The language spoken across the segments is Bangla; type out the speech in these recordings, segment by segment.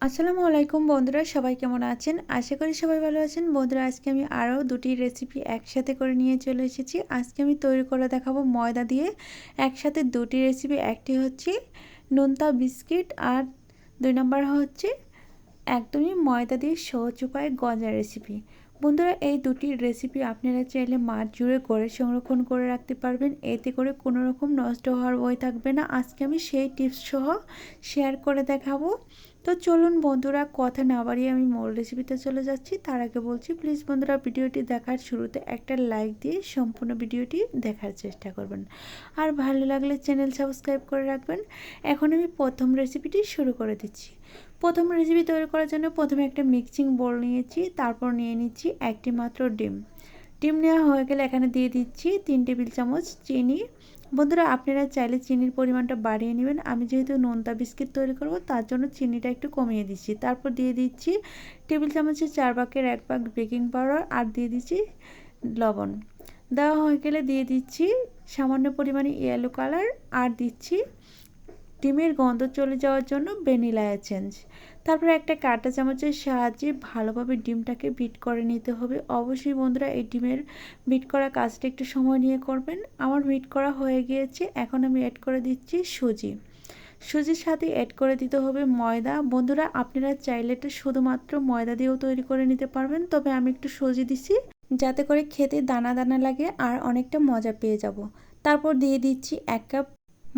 আসসালামু আলাইকুম বন্ধুরা, সবাই কেমন আছেন? আশা করি সবাই ভালো আছেন। বন্ধুরা, আজকে আমি আরও দুটি রেসিপি একসাথে করে নিয়ে চলে এসেছি। আজকে আমি তৈরি করে দেখাবো ময়দা দিয়ে। একসাথে দুটি রেসিপি একটি হচ্ছে নোনতা বিস্কিট আর দুই নম্বর হচ্ছে একদমই ময়দা দিয়ে সহজ উপায় গজা রেসিপি বন্ধুরা, এই দুটি রেসিপি আপনারা চাইলে মাছ জুড়ে করে সংরক্ষণ করে রাখতে পারবেন। এতে করে কোনো রকম নষ্ট হওয়ার বই থাকবে না। আজকে আমি সেই টিপস সহ শেয়ার করে দেখাবো। তো চলুন বন্ধুরা, কথা না বাড়িয়ে আমি মূল রেসিপিতে চলে যাচ্ছি। তার আগে বলছি প্লিজ বন্ধুরা, ভিডিওটি দেখার শুরুতে একটা লাইক দিয়ে সম্পূর্ণ ভিডিওটি দেখার চেষ্টা করবেন। আর ভালো লাগলে চ্যানেল সাবস্ক্রাইব করে রাখবেন। এখন আমি প্রথম রেসিপিটি শুরু করে দিচ্ছি। প্রথম রেসিপি তৈরি করার জন্য প্রথমে একটা মিক্সিং বোল নিয়েছি, তারপর নিয়ে নিচ্ছি একটি মাত্র ডিম। ডিম নেওয়া হয়ে গেলে এখানে দিয়ে দিচ্ছি তিন টেবিল চামচ চিনি। বন্ধুরা, আপনারা চাইলে চিনির পরিমাণটা বাড়িয়ে নেবেন। আমি যেহেতু নোনতা বিস্কিট তৈরি করব, তার জন্য চিনিটা একটু কমিয়ে দিচ্ছি। তারপর দিয়ে দিচ্ছি টেবিল চামচের চার ভাগের এক ভাগ বেকিং পাউডার আর দিয়ে দিচ্ছি লবণ। দেওয়া হয়ে গেলে দিয়ে দিচ্ছি সামান্য পরিমাণে ইয়েলো কালার আর দিচ্ছি ডিমের গন্ধ চলে যাওয়ার জন্য ভ্যানিলা এসেন্স। তারপরে একটা কাঁটা চামচের সাহায্যে ভালোভাবে ডিমটাকে বিট করে নিতে হবে। অবশ্যই বন্ধুরা, এই ডিমের বিট করা কাজটা একটু সময় নিয়ে করবেন। আমার বিট করা হয়ে গিয়েছে, এখন আমি অ্যাড করে দিচ্ছি সুজি। সুজির সাথে অ্যাড করে দিতে হবে ময়দা। বন্ধুরা, আপনারা চাইলে এটা শুধুমাত্র ময়দা দিয়েও তৈরি করে নিতে পারবেন, তবে আমি একটু সুজি দিছি যাতে করে খেতে দানা দানা লাগে আর অনেকটা মজা পেয়ে যাব। তারপর দিয়ে দিচ্ছি এক কাপ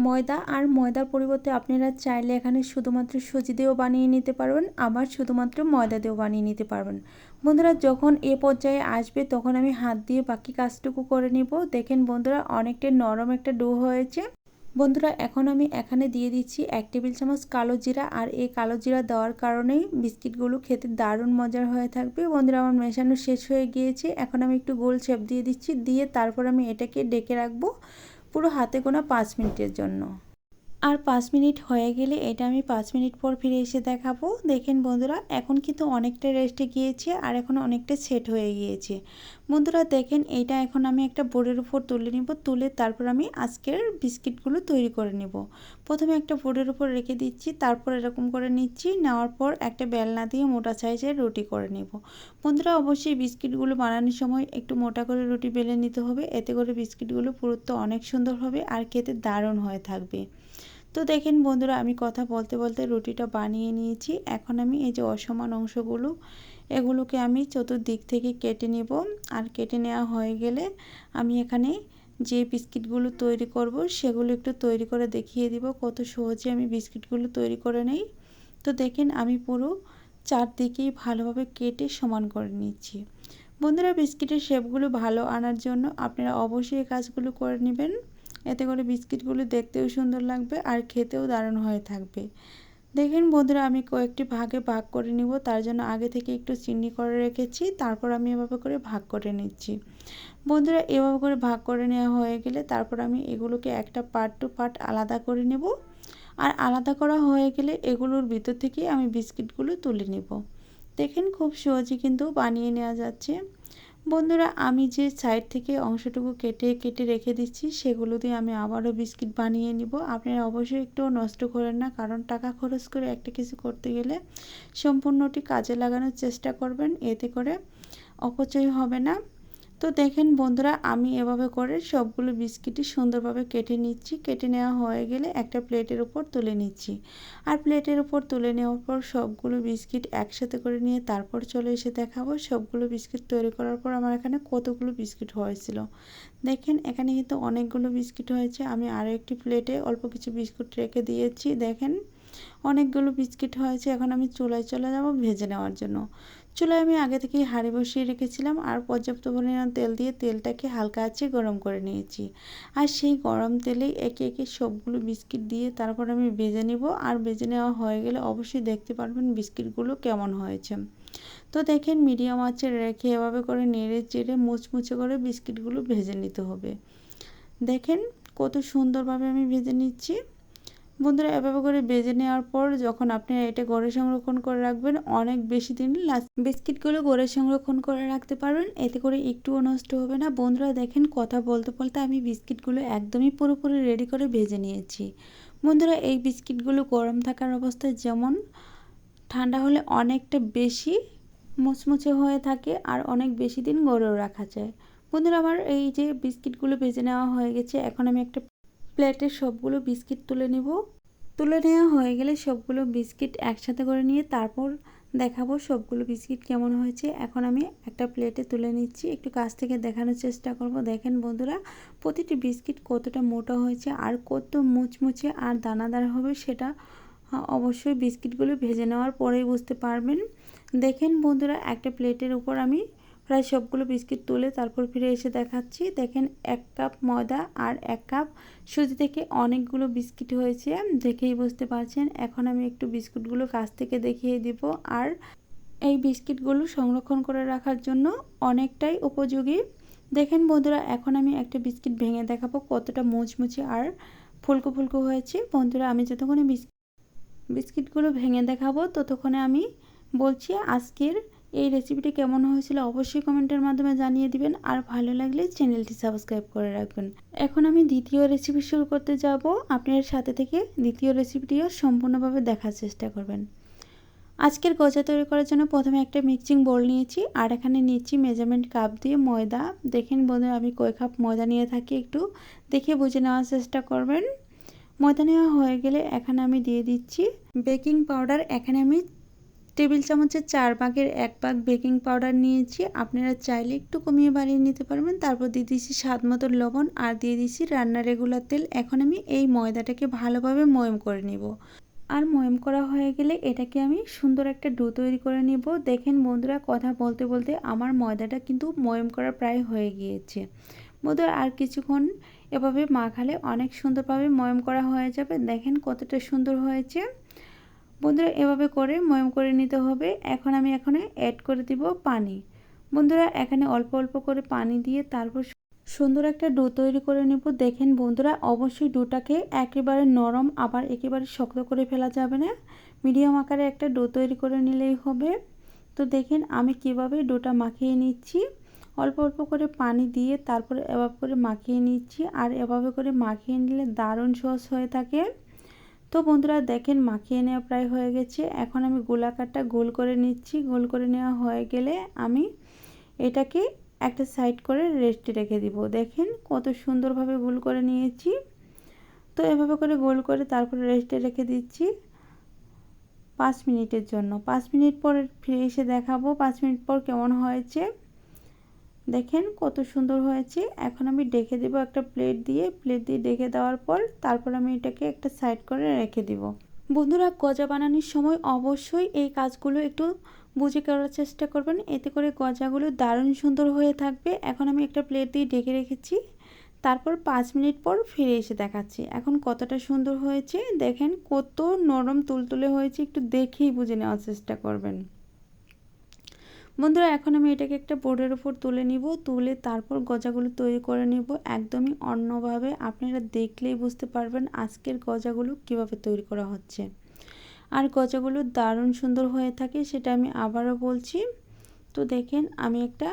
ময়দা, আর ময়দার পরিবর্তে আপনারা চাইলে এখানে শুধুমাত্র সুজি দিয়েও বানিয়ে নিতে পারবেন, আবার শুধুমাত্র ময়দা দিয়েও বানিয়ে নিতে পারবেন। বন্ধুরা, যখন এ পর্যায়ে আসবে, তখন আমি হাত দিয়ে বাকি কাজটুকু করে নিব। দেখেন বন্ধুরা, অনেকটা নরম একটা ডো হয়েছে। বন্ধুরা, এখন আমি এখানে দিয়ে দিচ্ছি এক টেবিল চামচ কালো জিরা, আর এই কালো জিরা দেওয়ার কারণেই বিস্কিটগুলো খেতে দারুণ মজার হয়ে থাকবে। বন্ধুরা, আমার মেশানো শেষ হয়ে গিয়েছে। এখন আমি একটু গোল শেপ দিয়ে দিচ্ছি, দিয়ে তারপর আমি এটাকে ডেকে রাখব। পুরো হাতে গোনা পাঁচ মিনিটের জন্য। আর পাঁচ মিনিট হয়ে গেলে এটা আমি পাঁচ মিনিট পর ফিরে এসে দেখাবো। দেখেন বন্ধুরা, এখন কিন্তু অনেকটা রেস্টে গিয়েছে আর এখন অনেকটা সেট হয়ে গিয়েছে। বন্ধুরা, দেখেন এইটা এখন আমি একটা বোর্ডের উপর তুলে নিব, তুলে তারপর আমি আজকের বিস্কিটগুলো তৈরি করে নেব। প্রথমে একটা বোর্ডের উপর রেখে দিচ্ছি, তারপর এরকম করে নিচ্ছি, নেওয়ার পর একটা বেলনা দিয়ে মোটা সাইজের রুটি করে নেব। বন্ধুরা, অবশ্যই বিস্কিটগুলো বানানোর সময় একটু মোটা করে রুটি বেলে নিতে হবে, এতে করে বিস্কিটগুলো পুরুত্ব অনেক সুন্দর হবে আর খেতে দারুণ হয়ে থাকবে। তো দেখেন বন্ধুরা, আমি কথা বলতে বলতে রুটিটা বানিয়ে নিয়েছি। এখন আমি এই যে অসমান অংশগুলো, এগুলোকে আমি চতুর্দিক থেকে কেটে নেব। আর কেটে নেওয়া হয়ে গেলে আমি এখানে যে বিস্কিটগুলো তৈরি করব, সেগুলো একটু তৈরি করে দেখিয়ে দিব। কত সহজে আমি বিস্কিটগুলো তৈরি করে নেই। তো দেখেন আমি পুরো চারদিকেই ভালোভাবে কেটে সমান করে নিচ্ছি। বন্ধুরা, বিস্কিটের শেপগুলো ভালো আনার জন্য আপনারা অবশ্যই এই কাজগুলো করে নেবেন। এতে করে বিস্কিটগুলো দেখতেও সুন্দর লাগবে আর খেতেও দারুণ হয়ে থাকবে। দেখেন বন্ধুরা, আমি কয়েকটি ভাগে ভাগ করে নিব। তার জন্য আগে থেকে একটু চিনি করে রেখেছি, তারপর আমি এভাবে করে ভাগ করে নিচ্ছি। বন্ধুরা, এভাবে করে ভাগ করে নেওয়া হয়ে গেলে তারপর আমি এগুলোকে একটা পার্ট টু পার্ট আলাদা করে নেব। আর আলাদা করা হয়ে গেলে এগুলোর ভিতর থেকে আমি বিস্কিটগুলো তুলে নেব। দেখেন খুব সহজে কিন্তু বানিয়ে নেওয়া যাচ্ছে। বন্ধুরা, আমি যে সাইড থেকে অংশটুকু কেটে কেটে রেখে দিচ্ছি, সেগুলো দিয়ে আমি আবারও বিস্কিট বানিয়ে নিব। আপনারা অবশ্যই একটুও নষ্ট করেন না, কারণ টাকা খরচ করে একটা কিছু করতে গেলে সম্পূর্ণটি কাজে লাগানোর চেষ্টা করবেন, এতে করে অপচয় হবে না। তো দেখেন বন্ধুরা, আমি এভাবে করে সবগুলো বিস্কিটই সুন্দরভাবে কেটে নিচ্ছি। কেটে নেওয়া হয়ে গেলে একটা প্লেটের উপর তুলে নিচ্ছি। আর প্লেটের উপর তুলে নেওয়ার পর সবগুলো বিস্কিট একসাথে করে নিয়ে তারপর চলে এসে দেখাবো। সবগুলো বিস্কিট তৈরি করার পর আমার এখানে কতগুলো বিস্কিট হয়েছিল। দেখেন, এখানে কিন্তু অনেকগুলো বিস্কিট হয়েছে। আমি আরও একটি প্লেটে অল্প কিছু বিস্কুট রেখে দিয়েছি। দেখেন অনেকগুলো বিস্কিট হয়েছে, এখন আমি চুলায় চলে যাব ভেজে নেওয়ার জন্য। চুলায় আমি আগে থেকেই হাঁড়ি বসিয়ে রেখেছিলাম আর পর্যাপ্ত পরিমাণ তেল দিয়ে তেলটাকে হালকা আছে গরম করে নিয়েছি। আর সেই গরম তেলেই একে একে সবগুলো বিস্কিট দিয়ে তারপর আমি ভেজে নেব আর ভেজে নেওয়া হয়ে গেলে অবশ্যই দেখতে পারবেন বিস্কিটগুলো কেমন হয়েছে। তো দেখেন মিডিয়াম আঁচে রেখে এভাবে করে নেড়ে চেড়ে মুচমুচে করে বিস্কিটগুলো ভেজে নিতে হবে। দেখেন কত সুন্দরভাবে আমি ভেজে নিচ্ছি। বন্ধুরা এভাবে করে বেজে নেওয়ার পর যখন আপনি এটা গড়ে সংরক্ষণ করে রাখবেন, অনেক বেশি দিন লাস্ট বিস্কিটগুলো গড়ে সংরক্ষণ করে রাখতে পারবেন। এতে করে একটুও নষ্ট হবে না। বন্ধুরা দেখেন কথা বলতে বলতে আমি বিস্কিটগুলো একদমই পুরোপুরি রেডি করে ভেজে নিয়েছি। বন্ধুরা এই বিস্কিটগুলো গরম থাকার অবস্থায় যেমন, ঠান্ডা হলে অনেকটা বেশি মুচমুচে হয়ে থাকে আর অনেক বেশি দিন গড়েও রাখা যায়। বন্ধুরা আমার এই যে বিস্কিটগুলো ভেজে নেওয়া হয়ে গেছে, এখন আমি একটা প্লেটে সবগুলো বিস্কিট তুলে নিব। তুলে নেওয়া হয়ে গেলে সবগুলো বিস্কিট একসাথে করে নিয়ে তারপর দেখাবো সবগুলো বিস্কিট কেমন হয়েছে। এখন আমি একটা প্লেটে তুলে নিচ্ছি। একটু কাছ থেকে দেখানোর চেষ্টা করব। দেখেন বন্ধুরা, প্রতিটি বিস্কিট কতটা মোটা হয়েছে আর কত মুচমুচে আর দানাদার হবে সেটা অবশ্যই বিস্কিটগুলো ভেজে নেওয়ার পরেই বুঝতে পারবেন। দেখেন বন্ধুরা, একটা প্লেটের উপর আমি প্রায় সবগুলো বিস্কিট তুলে তারপর ফিরে এসে দেখাচ্ছি। দেখেন এক কাপ ময়দা আর এক কাপ সুজি থেকে অনেকগুলো বিস্কিট হয়েছে, দেখেই বুঝতে পারছেন। এখন আমি একটু বিস্কুটগুলো কাছ থেকে দেখিয়ে দিব। আর এই বিস্কিটগুলো সংরক্ষণ করে রাখার জন্য অনেকটাই উপযোগী। দেখেন বন্ধুরা, এখন আমি একটা বিস্কিট ভেঙে দেখাবো, কতটা মুচমুচে আর ফুলকো ফুলকো হয়েছে। বন্ধুরা, আমি যতক্ষণে বিস্কিট বিস্কিটগুলো ভেঙে দেখাবো, ততক্ষণে আমি বলছি আজকের এই রেসিপিটি কেমন হয়েছিল অবশ্যই কমেন্টের মাধ্যমে জানিয়ে দিবেন। আর ভালো লাগলে চ্যানেলটি সাবস্ক্রাইব করে রাখবেন। এখন আমি দ্বিতীয় রেসিপি শুরু করতে যাব। আপনার সাথে থেকে দ্বিতীয় রেসিপিটিও সম্পূর্ণভাবে দেখার চেষ্টা করবেন। আজকের গজা তৈরি করার জন্য প্রথমে একটা মিক্সিং বোল নিয়েছি। আর এখানে নিচ্ছি মেজারমেন্ট কাপ দিয়ে ময়দা। দেখেন বন্ধুরা, আমি কয় কাপ ময়দা নিয়ে থাকি একটু। দেখে বুঝে নেওয়ার চেষ্টা করবেন। ময়দা নেওয়া হয়ে গেলে এখানে আমি দিয়ে দিচ্ছি বেকিং পাউডার এখানে আমি টেবিল চামচের চার ভাগের এক ভাগ বেকিং পাউডার নিয়েছি। আপনারা চাইলে একটু কমিয়ে বাড়িয়ে নিতে পারবেন। তারপর দিয়ে দিচ্ছি স্বাদ মতো লবণ আর দিয়ে দিচ্ছি রান্নার রেগুলার তেল। এখন আমি এই ময়দাটাকে ভালোভাবে ময়ম করে নিব। আর ময়ম করা হয়ে গেলে এটাকে আমি সুন্দর একটা ডো তৈরি করে নিব। দেখেন বন্ধুরা, কথা বলতে বলতে আমার ময়দাটা কিন্তু ময়ম করা প্রায় হয়ে গিয়েছে। বন্ধুরা, আর কিছুক্ষণ এভাবে মাখালে অনেক সুন্দরভাবে ময়ম করা হয়ে যাবে। দেখেন কতটা সুন্দর হয়েছে। বন্ধুরা, এভাবে করে ময়ম করে নিতে হবে। এখন আমি এখানে অ্যাড করে দিব পানি। বন্ধুরা, এখানে অল্প অল্প করে পানি দিয়ে তারপর সুন্দর একটা ডো তৈরি করে নেব। দেখেন বন্ধুরা, অবশ্যই ডোটাকে একেবারে নরম, আবার একেবারে শক্ত করে ফেলা যাবে না। মিডিয়াম আকারে একটা ডো তৈরি করে নিলেই হবে। তো দেখেন আমি কীভাবে ডোটা মাখিয়ে নিচ্ছি। অল্প অল্প করে পানি দিয়ে তারপরে এভাবে করে মাখিয়ে নিচ্ছি। আর এভাবে করে মাখিয়ে নিলে দারুণ সহজ হয়ে থাকে। তো বন্ধুরা দেখেন মাখিয়ে নেওয়া প্রায় হয়ে গেছে। এখন আমি গোলাকারটা গোল করে নিচ্ছি। গোল করে নেওয়া হয়ে গেলে আমি এটাকে একটা সাইড করে রেস্টে রেখে দিব। দেখেন কত সুন্দরভাবে গোল করে নিয়েছি। তো এভাবে করে গোল করে তারপরে রেস্টে রেখে দিচ্ছি পাঁচ মিনিটের জন্য। পাঁচ মিনিট পর ফিরে এসে দেখাবো। পাঁচ মিনিট পর কেমন হয়েছে। দেখেন কত সুন্দর হয়েছে। এখন আমি ডেকে দেব একটা প্লেট দিয়ে। প্লেট দিয়ে ডেকে দেওয়ার পর তারপর আমি এটাকে একটা সাইড করে রেখে দিব। বন্ধুরা, গজা বানানোর সময় অবশ্যই এই কাজগুলো একটু বুঝে করার চেষ্টা করবেন। এতে করে গজাগুলো দারুণ সুন্দর হয়ে থাকবে। এখন আমি একটা প্লেট দিয়ে ডেকে রেখেছি। তারপর পাঁচ মিনিট পর ফিরে এসে দেখাচ্ছি। এখন কতটা সুন্দর হয়েছে। দেখেন কত নরম তুলতুলে হয়েছে। একটু দেখেই বুঝে নেওয়ার চেষ্টা করবেন। বন্ধুরা, এখন আমি এটাকে একটা বোর্ডের উপর তুলে নিব। তুলে তারপর গজাগুলো তৈরি করে নিব। একদমই অন্যভাবে আপনারা দেখলেই বুঝতে পারবেন আজকের গজাগুলো কীভাবে তৈরি করা হচ্ছে। আর গজাগুলো দারুণ সুন্দর হয়ে থাকে, সেটা আমি আবারও বলছি। তো দেখেন, আমি একটা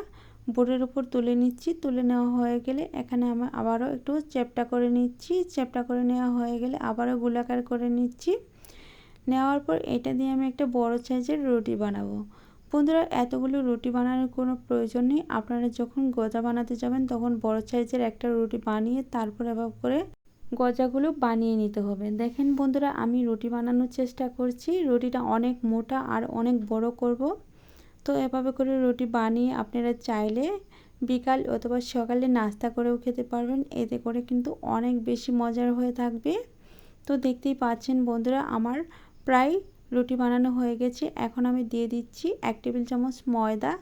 বোর্ডের উপর তুলে নিচ্ছি। তুলে নেওয়া হয়ে গেলে এখানে আমি আবারও একটু চ্যাপটা করে নিচ্ছি। চ্যাপটা করে নেওয়া হয়ে গেলে আবারও গোলাকার করে নিচ্ছি। নেওয়ার পর এটা দিয়ে আমি একটা বড় সাইজের রুটি বানাবো। বন্ধুরা, এতগুলো রুটি বানানোর কোনো প্রয়োজন নেই। আপনারা যখন গজা বানাতে যাবেন, তখন বড় সাইজের একটা রুটি বানিয়ে তারপর এবার করে গজাগুলো বানিয়ে নিতে হবে। দেখেন বন্ধুরা, আমি রুটি বানানোর চেষ্টা করছি। রুটিটা অনেক মোটা আর অনেক বড় করব। তো এভাবে করে রুটি বানিয়ে আপনারা চাইলে বিকাল অথবা সকালে নাস্তা করেও খেতে পারবেন। এতে করে কিন্তু অনেক বেশি মজার হয়ে থাকবে। তো দেখতেই পাচ্ছেন বন্ধুরা, আমার প্রায় রুটি বানানো হয়ে গেছে। এখন আমি দিয়ে দিচ্ছি এক টেবিল চামচ ময়দা,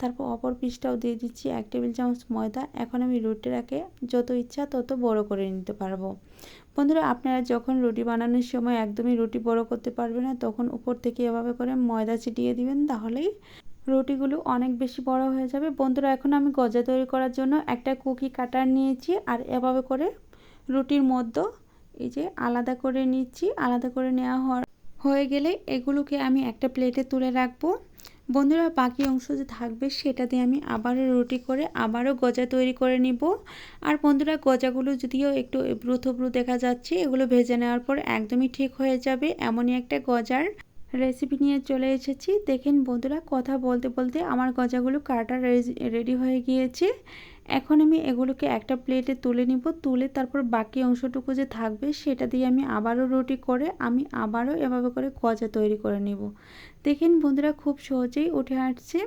তারপর অপর পিসটাও দিয়ে দিচ্ছি এক টেবিল চামচ ময়দা। এখন আমি রুটিটাকে যত ইচ্ছা তত বড় করে নিতে পারব। বন্ধুরা, আপনারা যখন রুটি বানানোর সময় একদমই রুটি বড় করতে পারবে না, তখন উপর থেকে এভাবে করে ময়দা ছিটিয়ে দিবেন, তাহলেই রুটিগুলো অনেক বেশি বড় হয়ে যাবে। বন্ধুরা, এখন আমি গজা তৈরি করার জন্য একটা কুকি কাটার নিয়েছি আর এভাবে করে রুটির মধ্যে এই যে আলাদা করে নিচ্ছি। আলাদা করে নেওয়া হওয়ার হয়ে গেলে এগুলোকে আমি একটা প্লেটে তুলে রাখব। বন্ধুরা, বাকি অংশ যে থাকবে সেটা দিয়ে আমি আবারও রুটি করে আবারও গজা তৈরি করে নিব। আর বন্ধুরা, গজাগুলো যদিও একটু ব্রু থব্রু দেখা যাচ্ছে, এগুলো ভেজে নেওয়ার পর একদমই ঠিক হয়ে যাবে, এমনই একটা গজার রেসিপি নিয়ে চলে এসেছি। দেখেন বন্ধুরা, কথা বলতে বলতে আমার গজাগুলো কাটা রেডি হয়ে গিয়েছে। এখন আমি এগুলোকে একটা প্লেটে তুলে নিব, তুলে তারপর বাকি অংশটুকু যে থাকবে সেটা দিয়ে আমি আবারও রুটি করে, আমি আবারও এভাবে করে গজা তৈরি করে নিব। দেখেন বন্ধুরা খুব সহজেই উঠে আসছে।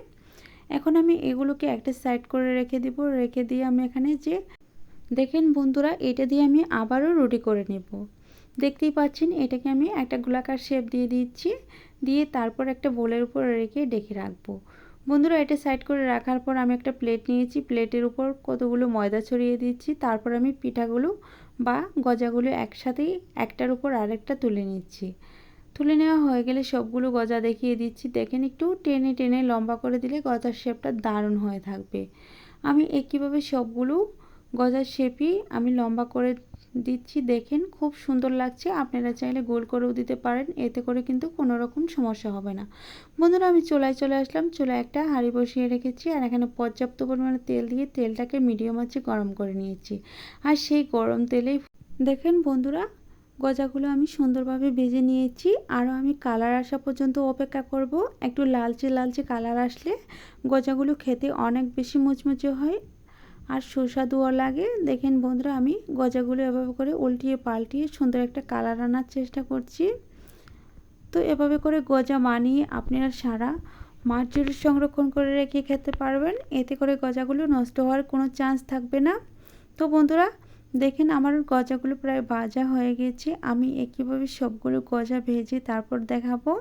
এখন আমি এগুলোকে একটা সাইড করে রেখে দিব, রেখে দিয়ে আমি এখানে যে, দেখেন বন্ধুরা এটা দিয়ে আমি আবারও রুটি করে নেব। দেখতেই পাচ্ছেন এটাকে আমি একটা গোলাকার শেপ দিয়ে দিচ্ছি, দিয়ে তারপর একটা বোলের উপর রেখে ডেকে রাখব। বন্ধুরা, এটা সাইড করে রাখার পর আমি একটা প্লেট নিয়েছি। প্লেটের উপর কতগুলো ময়দা ছড়িয়ে দিচ্ছি। তারপর আমি পিঠাগুলো বা গজাগুলো একসাথেই একটার উপর আরেকটা তুলে নিচ্ছি। তুলে নেওয়া হয়ে গেলে সবগুলো গজা দেখিয়ে দিচ্ছি। দেখেন, একটু টেনে টেনে লম্বা করে দিলে গজার শেপটা দারুণ হয়ে থাকবে। আমি একইভাবে সবগুলো গজার শেপই আমি লম্বা করে দিচ্ছি, দেখেন খুব সুন্দর লাগছে। আপনারা চাইলে গোল করেও দিতে পারেন, এতে করে কিন্তু কোনো রকম সমস্যা হবে না। বন্ধুরা, আমি চোলায় চলে আসলাম। চোলায় একটা হাঁড়ি বসিয়ে রেখেছি আর এখানে পর্যাপ্ত পরিমাণে তেল দিয়ে তেলটাকে মিডিয়াম আছে গরম করে নিয়েছি। আর সেই গরম তেলেই দেখেন বন্ধুরা, গজাগুলো আমি সুন্দরভাবে ভেজে নিয়েছি। আরও আমি কালার আসা পর্যন্ত অপেক্ষা করব। একটু লালচে লালচে কালার আসলে গজাগুলো খেতে অনেক বেশি মুচমুচে হয়। আর সুস্বাদুও লাগে। দেখেন বন্ধুরা, আমি গজাগুলো এভাবে করে উল্টিয়ে পাল্টিয়ে সুন্দর একটা কালার আনার চেষ্টা করছি। তো এভাবে করে গজা মানিয়ে আপনারা সারা মাছ জুড়ি সংরক্ষণ করে রেখে খেতে পারবেন। এতে করে গজাগুলো নষ্ট হওয়ার কোনো চান্স থাকবে না। তো বন্ধুরা, দেখেন আমার গজাগুলো প্রায় ভাজা হয়ে গেছে। আমি একইভাবে সবগুলো গজা ভেজে তারপর দেখাবো।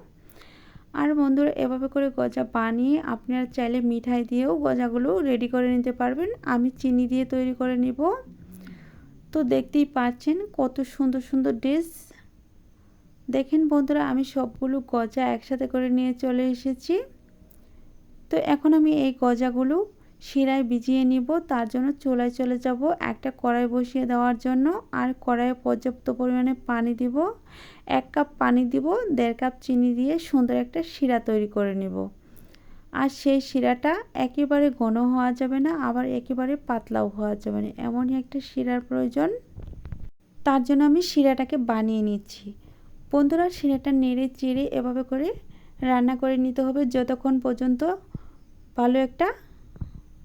আর বন্ধুরা, এভাবে করে গজা বানিয়ে আপনারা চাইলে মিঠাই দিয়েও গজাগুলো রেডি করে নিতে পারবেন। আমি চিনি দিয়ে তৈরি করে নিব। তো দেখতেই পাচ্ছেন কত সুন্দর সুন্দর ড্রেস দেখেন বন্ধুরা, আমি সবগুলো গজা একসাথে করে নিয়ে চলে এসেছি। তো এখন আমি এই গজাগুলো শিরায় ভিজিয়ে নিব, তার জন্য চুলায় চলে যাব। একটা কড়াই বসিয়ে দেওয়ার জন্য আর কড়াইয়ে পর্যাপ্ত পরিমাণে পানি দিব। এক কাপ পানি দিব, দেড় কাপ চিনি দিয়ে সুন্দর একটা শিরা তৈরি করে নেব। আর সেই শিরাটা একেবারে ঘন হওয়া যাবে না, আবার একেবারে পাতলাও হওয়া যাবে না। এমনই একটা শিরার প্রয়োজন। তার জন্য আমি শিরাটাকে বানিয়ে নিচ্ছি। বন্ধুরা, শিরাটা নেড়ে চেড়ে এভাবে করে রান্না করে নিতে হবে, যতক্ষণ পর্যন্ত ভালো একটা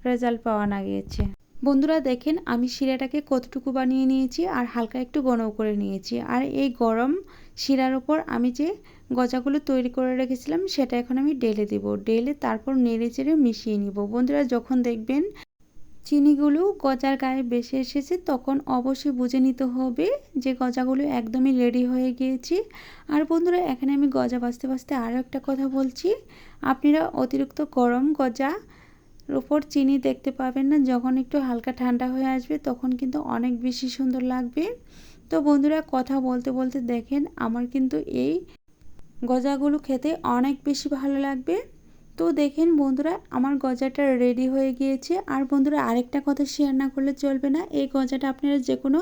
রেজাল্ট পাওয়া না গিয়েছে। বন্ধুরা দেখেন, আমি শিরাটাকে কতটুকু বানিয়ে নিয়েছি আর হালকা একটু গরম করে নিয়েছি। আর এই গরম শিরার ওপর আমি যে গজাগুলো তৈরি করে রেখেছিলাম, সেটা এখন আমি ডেলে দিব। ডেলে তারপর নেড়ে চেড়ে মিশিয়ে নিব। বন্ধুরা যখন দেখবেন চিনিগুলো গজার গায়ে বেশি এসেছে, তখন অবশ্যই বুঝে নিতে হবে যে গজাগুলো একদমই রেডি হয়ে গিয়েছে। আর বন্ধুরা, এখানে আমি গজা বাঁচতে বাঁচতে আরও একটা কথা বলছি। আপনারা অতিরিক্ত গরম গজা উপর চিনি দেখতে পাবেন না। যখন একটু হালকা ঠান্ডা হয়ে আসবে, তখন কিন্তু অনেক বেশি সুন্দর লাগবে। তো বন্ধুরা, কথা বলতে বলতে দেখেন, আমার কিন্তু এই গজাগুলো খেতে অনেক বেশি ভালো লাগবে। তো দেখেন বন্ধুরা, আমার গজাটা রেডি হয়ে গিয়েছে। আর বন্ধুরা, আরেকটা কথা শেয়ার না করলে চলবে না। এই গজাটা আপনারা যে কোনো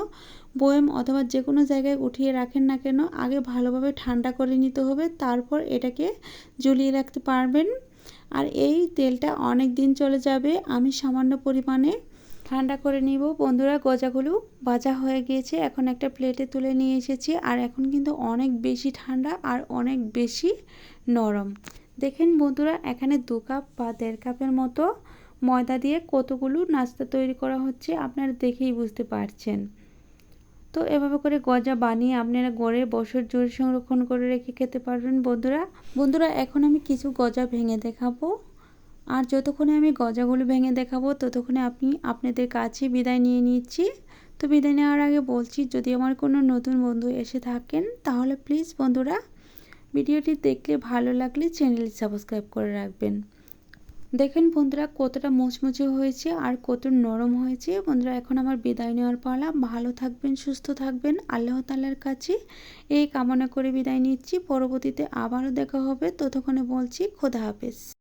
বয়েম অথবা যে কোনো জায়গায় উঠিয়ে রাখেন না কেন, আগে ভালোভাবে ঠান্ডা করে নিতে হবে। তারপর এটাকে ঝুলিয়ে রাখতে পারবেন। আর এই তেলটা অনেক দিন চলে যাবে, আমি সামান্য পরিমাণে ঠান্ডা করে নিব। বন্ধুরা, গজাগুলো ভাজা হয়ে গিয়েছে, এখন একটা প্লেটে তুলে নিয়ে এসেছি। আর এখন কিন্তু অনেক বেশি ঠান্ডা আর অনেক বেশি নরম। দেখেন বন্ধুরা, এখানে দু কাপ বা দেড় কাপের মতো ময়দা দিয়ে কতগুলো নাস্তা তৈরি করা হচ্ছে আপনারা দেখেই বুঝতে পারছেন। তো এভাবে করে গজা বানিয়ে আপনারা গড়ে বছর জোরে সংরক্ষণ করে রেখে খেতে পারবেন, বন্ধুরা। বন্ধুরা, এখন আমি কিছু গজা ভেঙে দেখাবো। আর যতক্ষণে আমি গজাগুলো ভেঙে দেখাবো, ততক্ষণে আপনি আপনাদের কাছে বিদায় নিয়ে নিচ্ছি। তো বিদায় নেওয়ার আগে বলছি, যদি আমার কোনো নতুন বন্ধু এসে থাকেন, তাহলে প্লিজ বন্ধুরা, ভিডিওটি দেখলে ভালো লাগলে চ্যানেলটি সাবস্ক্রাইব করে রাখবেন। দেখেন বন্ধুরা, কতটা মুচমুচে হয়েছে আর কত নরম হয়েছে। বন্ধুরা, এখন আমার বিদায় নেওয়ার পালা। ভালো থাকবেন, সুস্থ থাকবেন। আল্লাহ তালার কাছে এই কামনা করে বিদায় নিচ্ছি। পরবর্তীতে আবারও দেখা হবে। ততক্ষণে বলছি, খোদা হাফেজ।